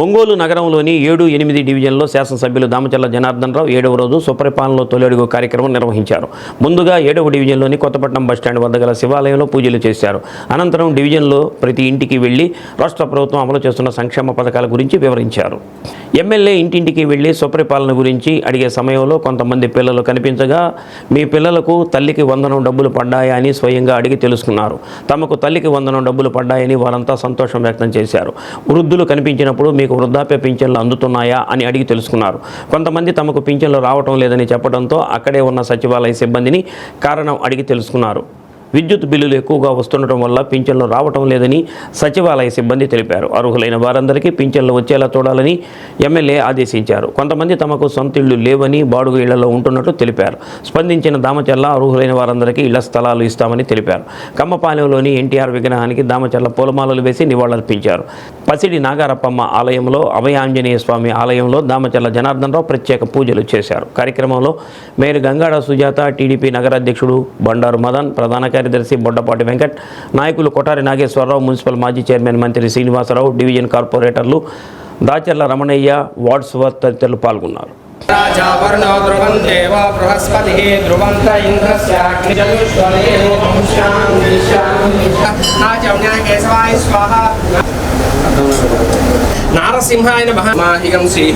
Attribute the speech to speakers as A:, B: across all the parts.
A: ఒంగోలు నగరంలోని ఏడు ఎనిమిది డివిజన్లో శాసనసభ్యులు దామచల్ల జనార్దన్ రావు ఏడవ రోజు సుపరిపాలనలో తొలడుగు కార్యక్రమం నిర్వహించారు. ముందుగా ఏడవ డివిజన్లోని కొత్తపట్నం బస్టాండ్ వద్ద గల శివాలయంలో పూజలు చేశారు. అనంతరం డివిజన్లో ప్రతి ఇంటికి వెళ్ళి రాష్ట్ర ప్రభుత్వం అమలు చేస్తున్న సంక్షేమ పథకాల గురించి వివరించారు. ఎమ్మెల్యే ఇంటింటికి వెళ్ళి సుపరిపాలన గురించి అడిగే సమయంలో కొంతమంది పిల్లలు కనిపించగా మీ పిల్లలకు తల్లికి వందనం డబ్బులు పడ్డాయా? అని స్వయంగా అడిగి తెలుసుకున్నారు. తమకు తల్లికి వందనం డబ్బులు పడ్డాయని వారంతా సంతోషం వ్యక్తం చేశారు. వృద్ధులు కనిపించినప్పుడు మీకు వృద్ధాప్య పింఛన్లు అందుతున్నాయా అని అడిగి తెలుసుకున్నారు. కొంతమంది తమకు పింఛన్లు రావటం లేదని చెప్పడంతో అక్కడే ఉన్న సచివాలయ సిబ్బందిని కారణం అడిగి తెలుసుకున్నారు. విద్యుత్ బిల్లులు ఎక్కువగా వస్తుండటం వల్ల పింఛన్లు రావటం లేదని సచివాలయ సిబ్బంది తెలిపారు. అర్హులైన వారందరికీ పింఛన్లు వచ్చేలా చూడాలని ఎమ్మెల్యే ఆదేశించారు. కొంతమంది తమకు సొంత ఇళ్ళు లేవని బాడుగ ఇళ్ళలో ఉంటున్నట్టు తెలిపారు. స్పందించిన దామచల్ల అర్హులైన వారందరికీ ఇళ్ళ స్థలాలు ఇస్తామని తెలిపారు. కమ్మపాలెంలోని ఎన్టీఆర్ విగ్రహానికి దామచల్ల పూలమాలలు వేసి నివాళులర్పించారు. పసిడి నాగారప్పమ్మ ఆలయంలో అభయాంజనేయ స్వామి ఆలయంలో దామచల్ల జనార్దన్ రావు ప్రత్యేక పూజలు చేశారు. కార్యక్రమంలో మేయర్ గంగాడ సుజాత టీడీపీ నగరాధ్యక్షుడు బండారు మదన్ ప్రధాన కార్యదర్శి బొడ్డపాటి వెంకట్ నాయకులు కొటారి నాగేశ్వరరావు మున్సిపల్ మాజీ చైర్మన్ మంత్రి శ్రీనివాసరావు డివిజన్ కార్పొరేటర్లు దాచర్ల రమణయ్య వార్డ్స్వర్త్ తదితరులు పాల్గొన్నారు.
B: ధ్రువంత నారసింహాయ మహిగం శ్రీ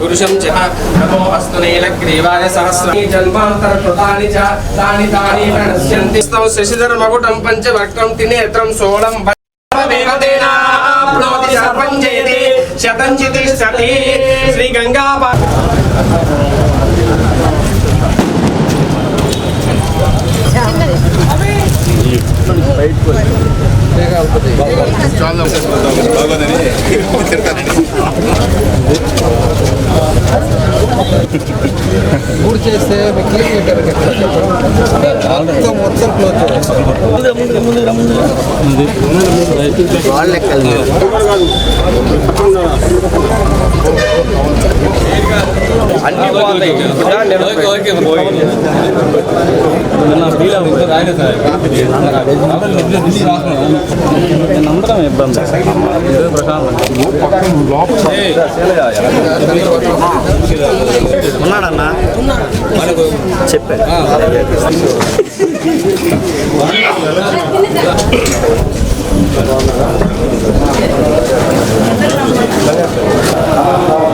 B: పురుషం చ నమో అస్తు నీలగ్రీవాయ సహస్రం జన్మాంతరకృతాని చ తాని తాని ప్రణశ్యంతి స్తౌ శశిధర్ మగుటం పంచవర్గం తినేత్రం సోళం వేగదేనాప్నోతి సర్వం జయతి శతం చితిష్టతి శ్రీ గంగా బయటకు చాలా బాగుందని
C: గుడి చేస్తే మొత్తం మొత్తం క్లోజ్ చేయాలి వాళ్ళ లెక్కలు
B: అన్ని బాగున్నాయి
C: ఉన్నాడన్నా చెప్పాడు
D: Gracias.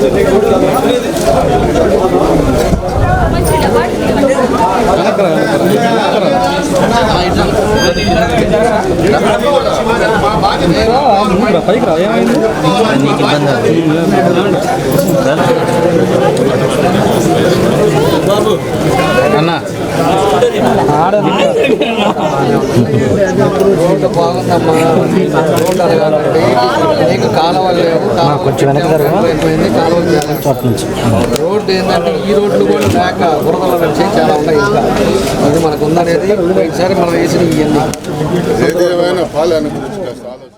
D: చెప్తా ఇన్ని ఉంటాయి.
C: రోడ్డు బాగుందమ్మా రోడ్డు అడగాలండి నీకు కాలువలు కొంచెం అయిపోయింది చేయాలి రోడ్డు ఏంటంటే ఈ రోడ్లు కూడా లేక బురదల నుంచి చాలా ఉన్నాయి. ఇంకా అది మనకు ఉందనేది. ఈసారి మనం వేసిన ఇవన్నీ.